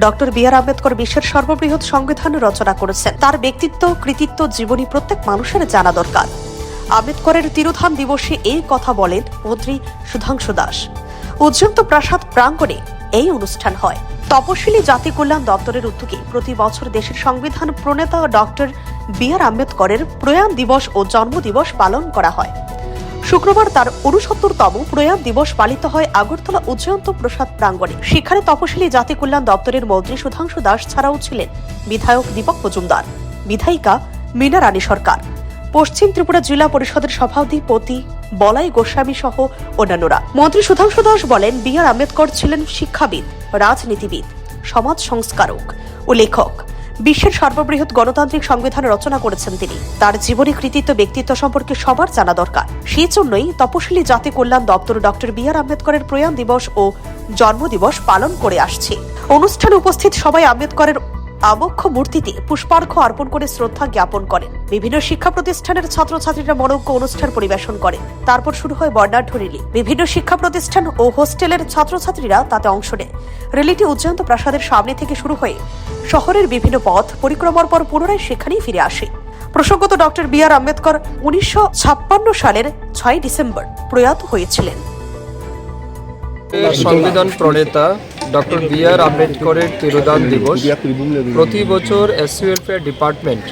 Doctor B আর আম্বেদকর বিশ্বের সর্ববৃহৎ সংবিধান রচনা করেছেন। তার ব্যক্তিত্ব, কৃতিত্ব, জীবনী প্রত্যেক মানুষের জানা দরকার। আম্বেদকরের তিরোধান দিবসে এই কথা বলেন মন্ত্রী সুধাংশু দাস। উজ্জন্ত প্রাসাদ প্রাঙ্গণে এই অনুষ্ঠান হয়। তপশিলি জাতি কল্যাণ দপ্তরের উদ্যোগে প্রতি বছর দেশের সংবিধান প্রণেতা ডক্টর বি আর আম্বেদকরের প্রয়াণ দিবস ও জন্মদিবস পালন করা হয়। শুক্রবার তার উনসত্তরতম প্রয়াণ দিবস পালিত হয় আগরতলা উজ্জয়ন্ত প্রসাদ প্রাঙ্গণে। সেখানে তপশিলি জাতি কল্যাণ দপ্তরের মন্ত্রী সুধাংশু দাস ছাড়াও ছিলেন বিধায়ক দীপক মজুমদার, বিধায়িকা মীনা রানী সরকার। পশ্চিম ত্রিপুরা জেলা পরিষদের সভাধিপতি বলাই গোস্বামী সহ অন্যান্যরা। মন্ত্রী সুধাংশু দাস বলেন, বি আর আম্বেদকর ছিলেন শিক্ষাবিদ, রাজনীতিবিদ, সমাজ সংস্কারক ও লেখক। বিশ্বের সর্ববৃহৎ গণতান্ত্রিক সংবিধান রচনা করেছেন তিনি। তার জীবনী, কৃতিত্ব, ব্যক্তিত্ব সম্পর্কে সবার জানা দরকার। সেই জন্যই তপশিলি জাতি কল্যাণ দপ্তর ডক্টর বি আর আম্বেদকরের প্রয়াণ দিবস ও জন্মদিবস পালন করে আসছে। অনুষ্ঠানে উপস্থিত সবাই আম্বেদকরের আবক্ষ মূর্তিতে পুষ্পার্ঘ্য অর্পণ করে শ্রদ্ধা জ্ঞাপন করেন। বিভিন্ন শিক্ষা প্রতিষ্ঠানের ছাত্রছাত্রীরা মনোজ্ঞ অনুষ্ঠান পরিবেশন করেন। তারপর শুরু হয় বর্ণাঢ্য রেলি। বিভিন্ন শিক্ষা প্রতিষ্ঠান ও হোস্টেলের ছাত্রছাত্রীরা তাতে অংশ নেয়। রেলিটি উজ্জয়ন্ত প্রাসাদের সামনে থেকে শুরু হয়ে শহরের বিভিন্ন পথ পরিক্রমার পর পুনরায় সেখানেই ফিরে আসে। প্রসঙ্গত ডক্টর বি আর আম্বেদকর উনিশশো ছাপ্পান্ন সালের ছয় ডিসেম্বর প্রয়াত হয়েছিলেন। সংবিধান প্রণেতা ডক্টর বি আর আম্বেদকরের তিরোদান দিবস প্রতি বছর এস ওয়েলফেয়ার ডিপার্টমেন্ট,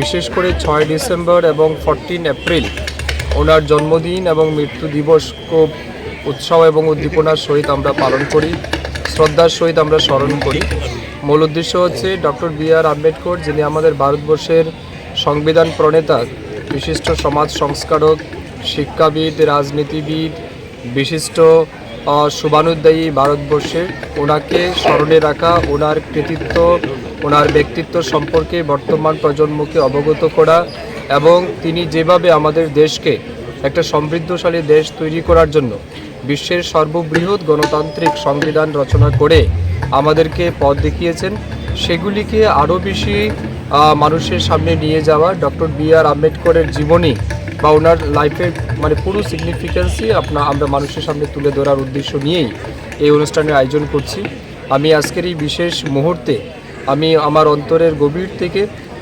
বিশেষ করে ছয় ডিসেম্বর এবং ফরটিন এপ্রিল, ওনার জন্মদিন এবং মৃত্যু দিবস খুব উৎসাহ এবং উদ্দীপনার সহিত আমরা পালন করি, শ্রদ্ধার সহিত আমরা স্মরণ করি। মূল উদ্দেশ্য হচ্ছে ডক্টর বি আর আম্বেদকর, যিনি আমাদের ভারতবর্ষের সংবিধান প্রণেতা, বিশিষ্ট সমাজ সংস্কারক, শিক্ষাবিদ, রাজনীতিবিদ, বিশিষ্ট শুভানুদ্দায়ী ভারতবর্ষে ওনাকে স্মরণে রাখা, ওনার কৃতিত্ব, ওনার ব্যক্তিত্ব সম্পর্কে বর্তমান প্রজন্মকে অবগত করা এবং তিনি যেভাবে আমাদের দেশকে একটা সমৃদ্ধশালী দেশ তৈরি করার জন্য বিশ্বের সর্ববৃহৎ গণতান্ত্রিক সংবিধান রচনা করে আমাদেরকে পথ দেখিয়েছেন, সেগুলিকে আরও বেশি মানুষের সামনে নিয়ে যাওয়া ডক্টর বি আর আম্বেদকরের জীবনী বা ওনার লাইফের মানে পুরো সিগনিফিক্যান্সই আপনা আমরা মানুষের সামনে তুলে ধরার উদ্দেশ্য নিয়েই এই অনুষ্ঠানের আয়োজন করছি। আমি আজকের এই বিশেষ মুহূর্তে আমি আমার অন্তরের গভীর থেকে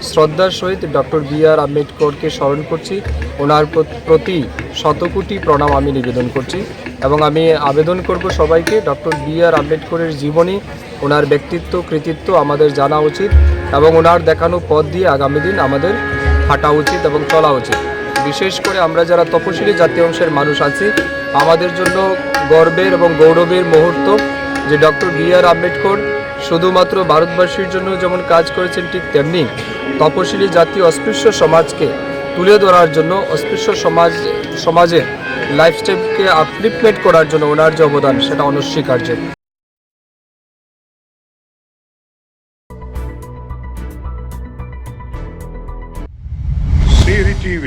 শ্রদ্ধার সহিত ডক্টর বি আর আম্বেদকরকে স্মরণ করছি। ওনার প্রতি শতকোটি প্রণাম আমি নিবেদন করছি এবং আমি আবেদন করব সবাইকে, ডক্টর বি আর আম্বেদকরের জীবনী, ওনার ব্যক্তিত্ব, কৃতিত্ব আমাদের জানা উচিত এবং ওনার দেখানো পথ দিয়ে আগামী দিন আমাদের হাঁটা উচিত এবং চলা উচিত। বিশেষ করে আমরা যারা তপশিলি জাতীয় অংশের মানুষ আছি আমাদের জন্য গর্বের এবং গৌরবের মুহূর্ত যে ডক্টর বি আর আম্বেদকর শুধুমাত্র ভারতবাসীর জন্য যেমন কাজ করেছেন ঠিক তেমনি তপশিলি জাতি অস্পৃশ্য সমাজকে তুলে ধরার জন্য অস্পৃশ্য সমাজ সমাজের লাইফস্টাইলকে আপলিফমেন্ট করার জন্য ওনার যে অবদান সেটা অনস্বীকার্য। TV,